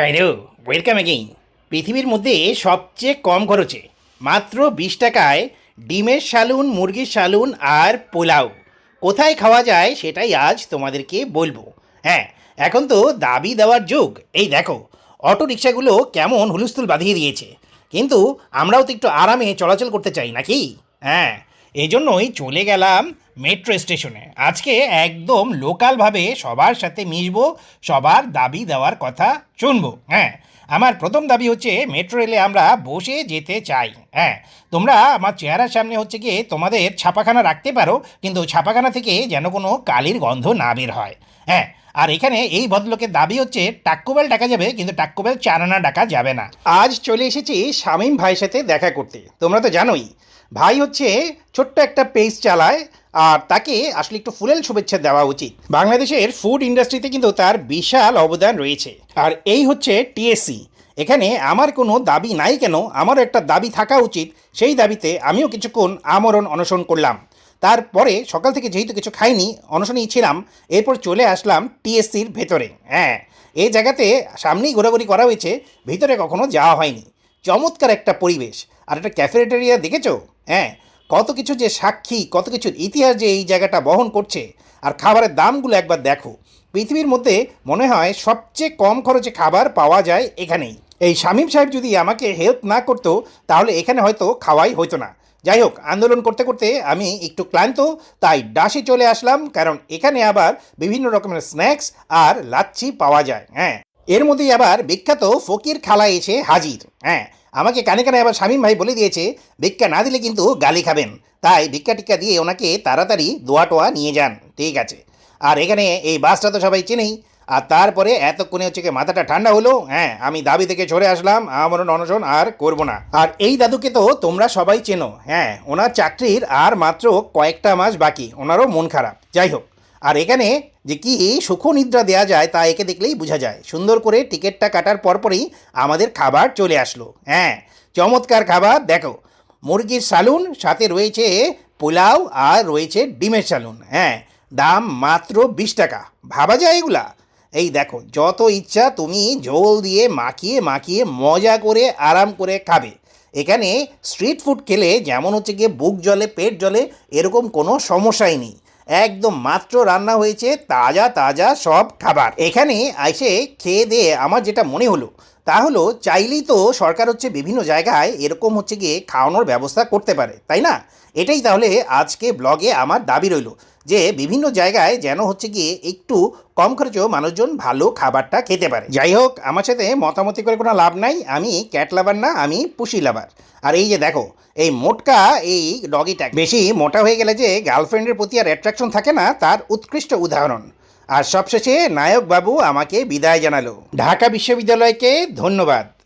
Hello welcome again পৃথিবীর মধ্যে সবচেয়ে কম খরচে মাত্র বিশ টাকায় ডিমের সালুন, মুরগির সালুন আর পোলাও। কোথায় খাওয়া যায় সেটাই আজ তোমাদেরকে বলব। হ্যাঁ এখন তো দাবি দেওয়ার যুগ। এই দেখো অটো রিক্সাগুলো কেমন হুলস্থুল বাঁধিয়ে দিয়েছে। কিন্তু আমরাও তো একটু আরামে চলাচল করতে চাই নাকি? হ্যাঁ এই জন্যই চলে গেলাম মেট্রো স্টেশনে আজকে একদম লোকালভাবে সবার সাথে মিশবো, সবার দাবি দেওয়ার কথা শুনব হ্যাঁ। আমার প্রথম দাবি হচ্ছে মেট্রো রেলে আমরা বসে যেতে চাই। হ্যাঁ তোমরা আমার চেহারার সামনে হচ্ছে গিয়ে তোমাদের ছাপাখানা রাখতে পারো, কিন্তু ছাপাখানা থেকে যেন কোনো কালির গন্ধ না বের হয়। হ্যাঁ আর এখানে এই ভদ্রলোকের দাবি হচ্ছে টাক্কুবেল ডাকা যাবে, কিন্তু টাক্কুবেল চারানা ডাকা যাবে না। আজ চলে এসেছি শামীম ভাইয়ের সাথে দেখা করতে। তোমরা তো জানোই, ভাই হচ্ছে ছোট্ট একটা পেজ চালায় আর তাকে আসলে একটু ফুলেল শুভেচ্ছা দেওয়া উচিত। বাংলাদেশের ফুড ইন্ডাস্ট্রিতে কিন্তু তার বিশাল অবদান রয়েছে। আর এই হচ্ছে টিএসসি এখানে আমার কোনো দাবি নাই কেন, আমারও একটা দাবি থাকা উচিত। সেই দাবিতে আমিও কিছুক্ষণ আমরণ অনশন করলাম। তারপরে সকাল থেকে যেহেতু কিছু খাইনি, অনশনেই ছিলাম, এরপর চলে আসলাম টিএসসির ভেতরে। হ্যাঁ এই জায়গাতে সামনেই ঘোরাঘুরি করা হয়েছে, ভিতরে কখনো যাওয়া হয়নি। চমৎকার একটা পরিবেশ। আর একটা ক্যাফেটেরিয়া দেখেছ? হ্যাঁ কত কিছু যে সাক্ষী, কত কিছুর ইতিহাস যে এই জায়গাটা বহন করছে, আর খাবারের দামগুলো একবার দেখো। পৃথিবীর মধ্যে মনে হয় সবচেয়ে কম খরচে খাবার পাওয়া যায় এখানেই। এই শামীম সাহেব যদি আমাকে হেল্প না করতো, তাহলে এখানে হয়তো খাওয়াই হতো না। যাই হোক, আন্দোলন করতে করতে আমি একটু ক্লান্ত, তাই ডাসে চলে আসলাম, কারণ এখানে আবার বিভিন্ন রকমের স্ন্যাক্স আর লাচ্ছি পাওয়া যায় হ্যাঁ। এর মধ্যেই আবার বিখ্যাত ফকির খালা এসে হাজির। হ্যাঁ আমাকে কানে কানে আবার শামীম ভাই বলে দিয়েছে, ভিক্ষা না দিলে কিন্তু গালি খাবেন। তাই ভিক্ষা টিক্ষা দিয়ে ওনাকে তাড়াতাড়ি দোয়া টোয়া নিয়ে যান। ঠিক আছে। আর এখানে এই বাসটা তো সবাই চেনেই। আর তারপরে এতক্ষণে হচ্ছে কি মাথাটা ঠান্ডা হলো। হ্যাঁ আমি দাবি থেকে সরে আসলাম, আমার অনশন আর করব না। আর এই দাদুকে তো তোমরা সবাই চেনো। হ্যাঁ ওনার চাকরির আর মাত্র কয়েকটা মাস বাকি, ওনারও মন খারাপ। যাই হোক। আর এখানে যে কি সুখ নিদ্রা দেওয়া যায় তা একে দেখলেই বোঝা যায়। সুন্দর করে টিকিটটা কাটার পরপরই আমাদের খাবার চলে আসলো। হ্যাঁ চমৎকার খাবার। দেখো, মুরগির সালুন, সাথে রয়েছে পোলাও আর রয়েছে ডিমের সালুন। হ্যাঁ দাম মাত্র বিশ টাকা। ভাবা যায় এগুলা? এই দেখো, যত ইচ্ছা তুমি ঝোল দিয়ে মাখিয়ে মাখিয়ে মজা করে, আরাম করে খাবে। এখানে স্ট্রিট ফুড খেলে যেমন হচ্ছে গিয়ে বুক জলে, পেট জলে, এরকম কোনো সমস্যাই নেই। একদম মাত্র রান্না হয়েছে তাজা তাজা সব খাবার। এখানে এসে খেয়ে দিয়ে আমার যেটা মনে হলো তা হলো, চাইলেই তো সরকার হচ্ছে বিভিন্ন জায়গায় এরকম হচ্ছে গিয়ে খাওয়ানোর ব্যবস্থা করতে পারে, তাই না? এটাই তাহলে আজকে ব্লগে আমার দাবি রইল, যে বিভিন্ন জায়গায় যেন হচ্ছে গিয়ে একটু কম খরচেও মানুষজন ভালো খাবারটা খেতে পারে। যাই হোক, আমার সাথে মতামতি করে কোনো লাভ নাই, আমি ক্যাট লাভার না, আমি পুষি লাভার আর এই যে দেখো, এই মোটকা, এই ডগিটা বেশি মোটা হয়ে গেলে যে গার্লফ্রেন্ডের প্রতি আর অ্যাট্রাকশন থাকে না, তার উৎকৃষ্ট উদাহরণ। আর সবশেষে নায়ক বাবু আমাকে বিদায় জানালো। ঢাকা বিশ্ববিদ্যালয়কে ধন্যবাদ।